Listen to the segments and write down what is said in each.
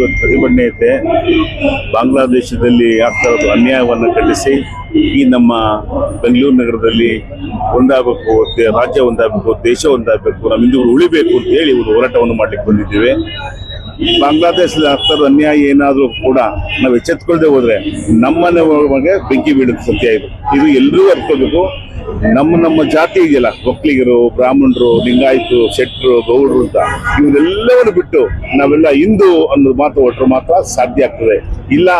ಇವತ್ತು ಪ್ರತಿಭಟನೆ ಐತೆ ಬಾಂಗ್ಲಾದೇಶದಲ್ಲಿ ಆಗ್ತಾ ಇರೋದು ಅನ್ಯಾಯವನ್ನು ಖಂಡಿಸಿ ಈ ನಮ್ಮ ಬೆಂಗಳೂರು ನಗರದಲ್ಲಿ ಒಂದಾಗಬೇಕು, ರಾಜ್ಯ ಒಂದಾಗಬೇಕು, ದೇಶ ಒಂದಾಗಬೇಕು, ನಮ್ಮ ಹಿಂದೂಗಳು ಉಳಿಬೇಕು ಅಂತ ಹೇಳಿ ಒಂದು ಹೋರಾಟವನ್ನು ಮಾಡ್ಲಿಕ್ಕೆ ಬಂದಿದ್ದೇವೆ. ಬಾಂಗ್ಲಾದೇಶದಲ್ಲಿ ಆಗ್ತಾರ ಅನ್ಯಾಯ ಏನಾದರೂ ಕೂಡ ನಾವು ಎಚ್ಚೆತ್ಕೊಳ್ಳದೆ ಹೋದ್ರೆ ನಮ್ಮನೆ ಒಳಗೆ ಬೆಂಕಿ ಬೀಳುತ್ತೆ ಸತ್ಯ ಇದು. ಇದು ಎಲ್ಲರೂ ಅರ್ಕೋಬೇಕು ನಮ್ಮ ನಮ್ಮ ಜಾತಿ ಇದೆಯಲ್ಲ, ಒಕ್ಕಲಿಗರು, ಬ್ರಾಹ್ಮಣರು ಲಿಂಗಾಯತು ಶೆಟ್ರು, ಗೌಡರು ಅಂತ ಇವನ್ನೆಲ್ಲವನ್ನು ಬಿಟ್ಟು ನಾವೆಲ್ಲ ಹಿಂದೂ ಅನ್ನೋದು ಮಾತು ಹೊಟ್ಟರು ಮಾತ್ರ ಸಾಧ್ಯ ಆಗ್ತದೆ. ಇಲ್ಲ,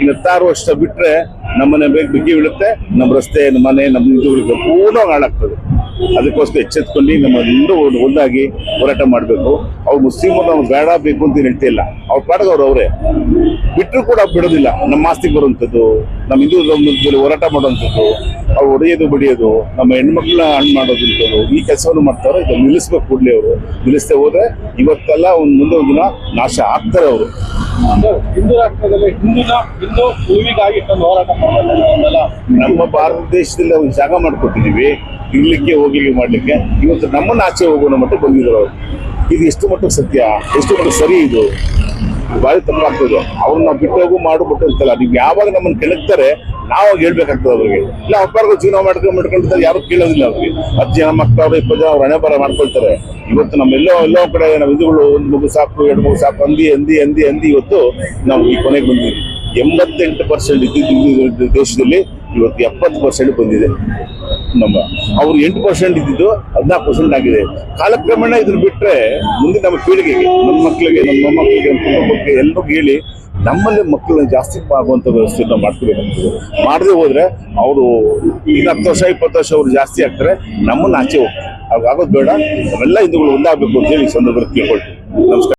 ಇನ್ನು ಹತ್ತಾರು ವರ್ಷ ಬಿಟ್ರೆ ನಮ್ಮನೆ ಬೆಂಕಿ ಬೀಳುತ್ತೆ, ನಮ್ಮ ರಸ್ತೆ, ನಮ್ಮ ಮನೆ, ನಮ್ಮ ಹಿಂದೂಗಳಿಗೆ ಪೂರ್ಣ ಹಾಳಾಗ್ತದೆ. ಅದಕ್ಕೋಸ್ಕರ ಎಚ್ಚೆತ್ಕೊಂಡು ನಮ್ಮೆಲ್ಲರೂ ಒಂದು ಒಂದಾಗಿ ಹೋರಾಟ ಮಾಡಬೇಕು. ಅವ್ರು ಮುಸ್ಲಿಮರು ನಾವು ಬೇಡ ಬೇಕು ಅಂತ ಹೇಳ್ತಿಲ್ಲ. ಅವ್ರ ಪಾಡಗ ಅವ್ರು ಬಿಟ್ಟರು ಕೂಡ ಬಿಡೋದಿಲ್ಲ. ನಮ್ಮ ಆಸ್ತಿಗೆ ಬರುವಂಥದ್ದು, ನಮ್ಮ ಹಿಂದೂ ಹೋರಾಟ ಮಾಡುವಂಥದ್ದು, ಅವ್ರು ಹೊಡೆಯೋದು ಬಡಿಯೋದು, ನಮ್ಮ ಹೆಣ್ಮಕ್ಳನ್ನ ಹಣ್ಣು ಮಾಡೋದಂಥದ್ದು, ಈ ಕೆಲಸವನ್ನು ಮಾಡ್ತಾರೆ ಇದನ್ನು ನಿಲ್ಲಿಸ್ಬೇಕು ಕೂಡಲೇ ಅವರು. ನಿಲ್ಲಿಸ್ತೇ ಹೋದ್ರೆ ಇವತ್ತೆಲ್ಲ ಒಂದು ಮುಂದೆ ಒಂದು ದಿನ ನಾಶ ಆಗ್ತಾರೆ ಅವರು. ಹಿಂದೂ ರಾಷ್ಟ್ರದಲ್ಲಿ ಹಿಂದಿನ ಹಿಂದೂ ಉಳಿವಿಗಾಗಿ ಇಷ್ಟೊಂದು ಹೋರಾಟ ಮಾಡಲ್ಲ ನಮ್ಮ ಭಾರತ ದೇಶದಲ್ಲಿ ಒಂದು ಜಾಗ ಮಾಡ್ಕೊಟ್ಟಿದೀವಿ ಇರ್ಲಿಕ್ಕೆ ಹೋಗ್ಲಿಕ್ಕೆ ಮಾಡ್ಲಿಕ್ಕೆ. ಇವತ್ತು ನಮ್ಮನ್ನ ಆಚೆ ಹೋಗೋಣ ಮಟ್ಟ ಬಂದಿದ್ರು ಅವರು. ಇದು ಎಷ್ಟು ಮಟ್ಟಕ್ಕೆ ಸತ್ಯ? ಎಷ್ಟು ಮಟ್ಟಕ್ಕೆ ಸರಿ ಇದು? ಬಾರಿ ತಪ್ಪಾಗ್ತದೆ ಅವ್ರನ್ನ ಬಿಟ್ಟು ಹೋಗು, ಮಾಡು ಬಿಟ್ಟು ಅಂತಲ್ಲ. ನೀವು ಯಾವಾಗ ನಮ್ಮನ್ನ ಕೆಣಕ್ತಾರೆ, ನಾವು ಹೇಳ್ಬೇಕಾಗ್ತದೆ ಅವ್ರಿಗೆ. ಇಲ್ಲ ಅಪ್ಪಾರ್ಗೂ ಜೀವನ ಮಾಡ್ಕೊಂಡು ಮಾಡ್ಕೊಂಡಿರ್ತಾರೆ, ಯಾರು ಕೇಳೋದಿಲ್ಲ ಅವ್ರಿಗೆ. ಹತ್ತು ಜನ ಮಕ್ಕಳು ಇಪ್ಪತ್ತು ಜನ ಅವ್ರ ಹಣೆ ಬರ ಮಾಡ್ಕೊಳ್ತಾರೆ. ಇವತ್ತು ನಮ್ಮೆಲ್ಲೋ ಎಲ್ಲೋ ಕಡೆ ನಾವು ಹಿಂದೂಗಳು, ಒಂದು ಮಗು ಸಾಕು, ಎರಡು ಮಗು ಸಾಕು ಅಂದಿ ಅಂದಿ ಅಂದಿ ಅಂದಿ ಇವತ್ತು ನಾವು ಈ ಕೊನೆಗೆ ಬಂದಿದ್ದೀವಿ. ಎಂಬತ್ತೆಂಟು ಪರ್ಸೆಂಟ್ ಇದ್ದಿದ್ದು ದೇಶದಲ್ಲಿ ಇವತ್ತು ಎಪ್ಪತ್ತು ಪರ್ಸೆಂಟ್ ಬಂದಿದೆ. ನಮ್ಮ, ಅವ್ರು ಎಂಟು ಪರ್ಸೆಂಟ್ ಇದ್ದಿದ್ದು ಹದಿನಾಲ್ಕು ಪರ್ಸೆಂಟ್ ಆಗಿದೆ. ಕಾಲಕ್ರಮೇಣ ಇದ್ರ ಬಿಟ್ಟರೆ ಮುಂದೆ ನಮ್ಮ ಪೀಳಿಗೆಗೆ, ನಮ್ಮ ಮಕ್ಕಳಿಗೆ ನಮ್ಮ ಮೊಮ್ಮಕ್ಕಳಿಗೆ ನಮ್ಮ ಎಲ್ಲರಿಗೂ ಹೇಳಿ, ನಮ್ಮಲ್ಲಿ ಮಕ್ಕಳನ್ನ ಜಾಸ್ತಿ ಆಗುವಂಥ ವ್ಯವಸ್ಥೆಯನ್ನು ಮಾಡ್ಕೊಬೇಕು ಮಾಡದೆ ಹೋದ್ರೆ ಅವರು ಈಗ ಹತ್ತು ವರ್ಷ, ಇಪ್ಪತ್ತು ವರ್ಷ ಅವರು ಜಾಸ್ತಿ ಆಗ್ತಾರೆ, ನಮ್ಮನ್ನ ಆಚೆ ಹೋಗ್ತಾರೆ. ಆಗೋದು ಬೇಡ, ನಾವೆಲ್ಲ ಹಿಂದೂಗಳು ಒಂದಾಗಬೇಕು ಅಂತ ಹೇಳಿ ಈ ಸಂದರ್ಭದಲ್ಲಿ ಕೇಳ್ಕೊಳ್ತೀವಿ. ನಮಸ್ಕಾರ.